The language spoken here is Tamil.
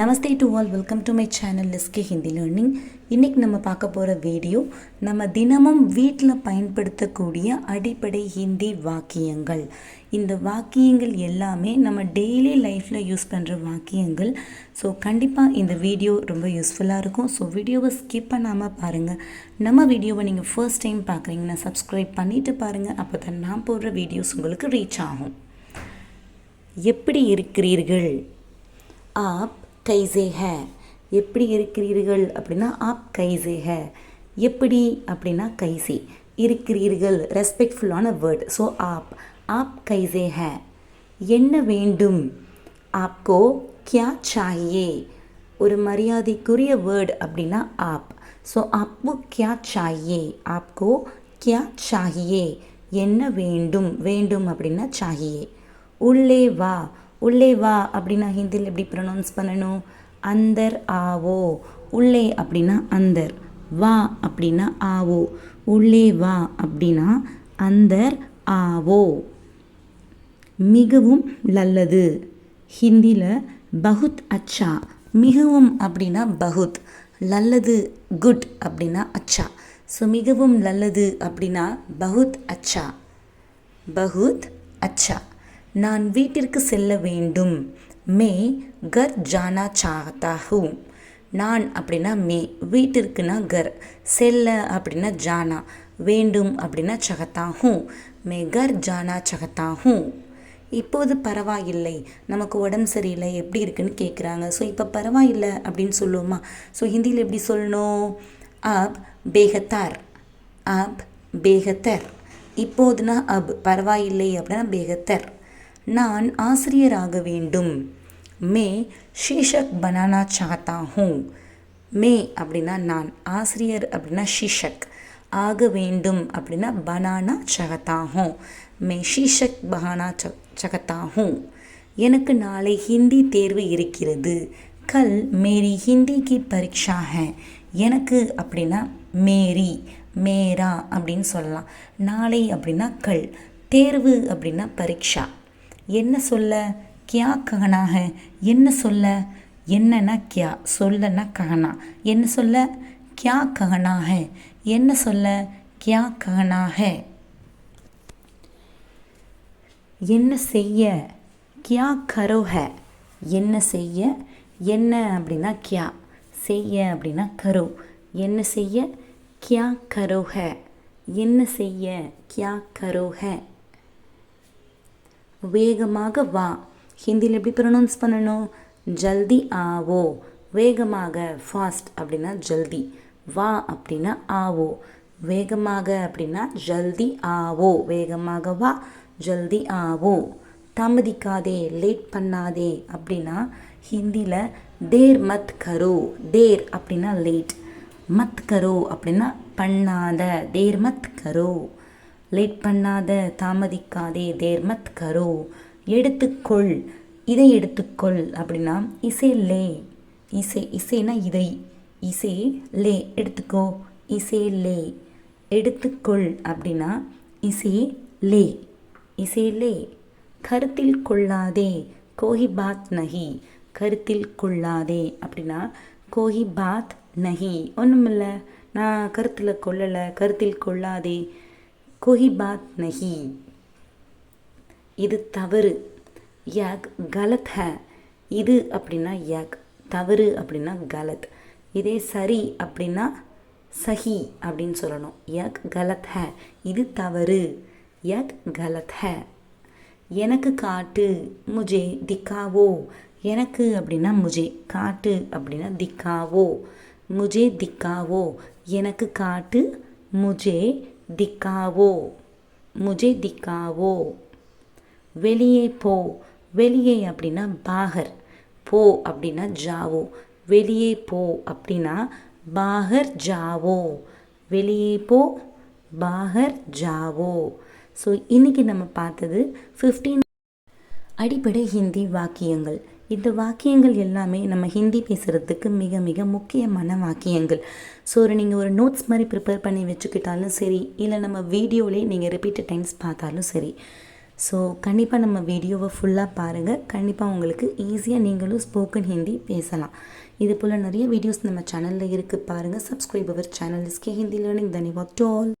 Namaste to all welcome to my channel லிஸ்கே Hindi learning இன்றைக்கி நம்ம பார்க்க போகிற வீடியோ நம்ம தினமும் வீட்டில் பயன்படுத்தக்கூடிய அடிப்படை ஹிந்தி வாக்கியங்கள். இந்த வாக்கியங்கள் எல்லாமே நம்ம டெய்லி லைஃப்பில் யூஸ் பண்ணுற வாக்கியங்கள். ஸோ கண்டிப்பாக இந்த வீடியோ ரொம்ப யூஸ்ஃபுல்லாக இருக்கும். ஸோ வீடியோவை ஸ்கிப் பண்ணாமல் பாருங்கள் நம்ம வீடியோவை நீங்கள் ஃபர்ஸ்ட் டைம் பார்க்குறீங்கன்னா சப்ஸ்கிரைப் பண்ணிவிட்டு பாருங்கள் அப்போ தான் நான் போடுற வீடியோஸ் உங்களுக்கு ரீச் ஆகும். எப்படி இருக்கிறீர்கள்? ஆப் கைசேக. எப்படி இருக்கிறீர்கள் அப்படின்னா ஆப் கைசேக. எப்படி அப்படின்னா கைசே. இருக்கிறீர்கள் ரெஸ்பெக்ட்ஃபுல்லான வேர்ட் ஸோ ஆப். ஆப் கைசேக. என்ன வேண்டும்? ஆப்கோ கியா சாயே ஒரு மரியாதைக்குரிய வேர்ட் அப்படின்னா ஆப். ஸோ ஆப்கோ கியா சாயே ஆப்கோ கியா சாகியே. என்ன வேண்டும்? வேண்டும் அப்படின்னா சாகியே. உள்ளே வா. உள்ளே வா அப்படின்னா ஹிந்தியில் எப்படி ப்ரொனவுன்ஸ் பண்ணணும்? அந்தர் ஆவோ. உள்ளே அப்படின்னா அந்தர். வா அப்படின்னா ஆவோ. உள்ளே வா அப்படின்னா அந்தர் ஆவோ. மிகவும் நல்லது. ஹிந்தியில் பகுத் அச்சா. மிகவும் அப்படின்னா பகுத் நல்லது குட் அப்படின்னா அச்சா. ஸோ மிகவும் நல்லது அப்படின்னா பகுத் அச்சா. பகுத் அச்சா. நான் வீட்டிற்கு செல்ல வேண்டும். மே கர் ஜானா சாத்தா ஹூ நான் அப்படின்னா மே. வீட்டிற்குனா கர். செல்ல அப்படின்னா ஜானா. வேண்டும் அப்படின்னா சகத்தா ஹூ மே கர் ஜானா சகத்தா ஹூ இப்போது பரவாயில்லை. நமக்கு உடம்பு சரியில்லை. எப்படி இருக்குன்னு கேட்குறாங்க ஸோ இப்போ பரவாயில்லை அப்படின்னு சொல்லுவோமா? ஸோ ஹிந்தியில் எப்படி சொல்லணும்? அப் பேகத்தார் அப் பேகத்தர் இப்போதுனா அப். பரவாயில்லை அப்படின்னா பேகத்தர் நான் ஆசிரியராக வேண்டும். மே ஷீஷக் பனானா சாத்தா ஹூ. மே அப்படின்னா நான் ஆசிரியர் அப்படின்னா ஷீஷக். ஆக வேண்டும் அப்படின்னா பனானா சகத்தா மே ஷீஷக் பனானா ச சகத்தா எனக்கு நாளை ஹிந்தி தேர்வு இருக்கிறது. கல் மேரி ஹிந்தி கி பரீட்சா ஹே. எனக்கு அப்படின்னா மேரி மேரா அப்படின்னு சொல்லலாம். நாளை அப்படின்னா கல். தேர்வு அப்படின்னா பரீட்சா என்ன சொல்ல? கியா ககனாக. என்ன சொல்ல? என்னன்னா கியா. சொல்லனா ககனா. என்ன சொல்ல? கியா ககனாக. என்ன சொல்ல? கியா ககனாக. என்ன செய்ய? கியா கரோ என்ன செய்ய? என்ன அப்படின்னா கியா. செய்ய அப்படின்னா கரோ. என்ன செய்ய? கியா கரோ என்ன செய்ய? கியா கரோ வேகமாக வா. ஹிந்தியில் எப்படி ப்ரொனவுன்ஸ் பண்ணணும்? ஜல்தி ஆவோ வேகமாக ஃபாஸ்ட் அப்படின்னா ஜல்தி. வா அப்படின்னா ஆவோ வேகமாக அப்படின்னா ஜல்தி ஆவோ வேகமாக வா ஜல்தி ஆவோ தாமதிக்காதே லேட் பண்ணாதே அப்படின்னா ஹிந்தியில் தேர் மத் கரோ. தேர் அப்படின்னா லேட் மத் கரோ அப்படின்னா பண்ணாத. தேர் மத் கரோ. லேட் பண்ணாத தாமதிக்காதே தேர்மத் கரோ. எடுத்துக்கொள் இதை எடுத்துக்கொள் அப்படின்னா இசை லே. இசை இசைனா இதை. இசை லே. எடுத்துக்கோ இசை லே. எடுத்துக்கொள் அப்படின்னா இசை லே. இசை லே. கருத்தில் கொள்ளாதே கோஹி பாத் நஹி. கருத்தில் கொள்ளாதே அப்படின்னா கோஹி பாத் நஹி. இல்லை நான் கருத்தில் கொள்ளலை கருத்தில் கொள்ளாதே. கோஹி பாத் நஹி இது தவறு யக் கலத் ஹ இது அப்படின்னா யக் தவறு அப்படின்னா கலத் இதே சரி அப்படின்னா சஹி அப்படின்னு சொல்லணும் யக் கலத் ஹ இது தவறு யக் கலத் ஹ எனக்கு காட்டு முஜே திக்காவோ எனக்கு அப்படின்னா முஜே காட்டு அப்படின்னா திக்காவோ முஜே திக்காவோ எனக்கு காட்டு முஜே திக்காவோ? முஜே திக்காவோ? வெளியே போ. வெளியே அப்படின்னா பாகர். போ அப்படின்னா ஜாவோ. வெளியே போ அப்படின்னா பாகர் ஜாவோ. வெளியே போ பாகர் ஜாவோ. ஸோ இன்றைக்கி நம்ம பார்த்தது ஃபிஃப்டீன் அடிப்படை ஹிந்தி வாக்கியங்கள். இந்த வாக்கியங்கள் எல்லாமே நம்ம ஹிந்தி பேசுகிறதுக்கு மிக மிக முக்கியமான வாக்கியங்கள். ஸோ ஒரு நீங்கள் ஒரு நோட்ஸ் மாதிரி ப்ரிப்பேர் பண்ணி வச்சுக்கிட்டாலும் சரி இல்லை நம்ம வீடியோவிலே நீங்கள் ரிப்பீட்டட் டைம்ஸ் பார்த்தாலும் சரி. ஸோ கண்டிப்பாக நம்ம வீடியோவை ஃபுல்லாக பாருங்கள் கண்டிப்பாக உங்களுக்கு ஈஸியாக நீங்களும் ஸ்போக்கன் ஹிந்தி பேசலாம். இது போல் நிறைய வீடியோஸ் நம்ம சேனலில் இருக்குது பாருங்கள் சப்ஸ்கிரைப் அவர் சேனல் இஸ்கே ஹிந்தி லேர்னிங் தன்யவாத் வாட் ஆல்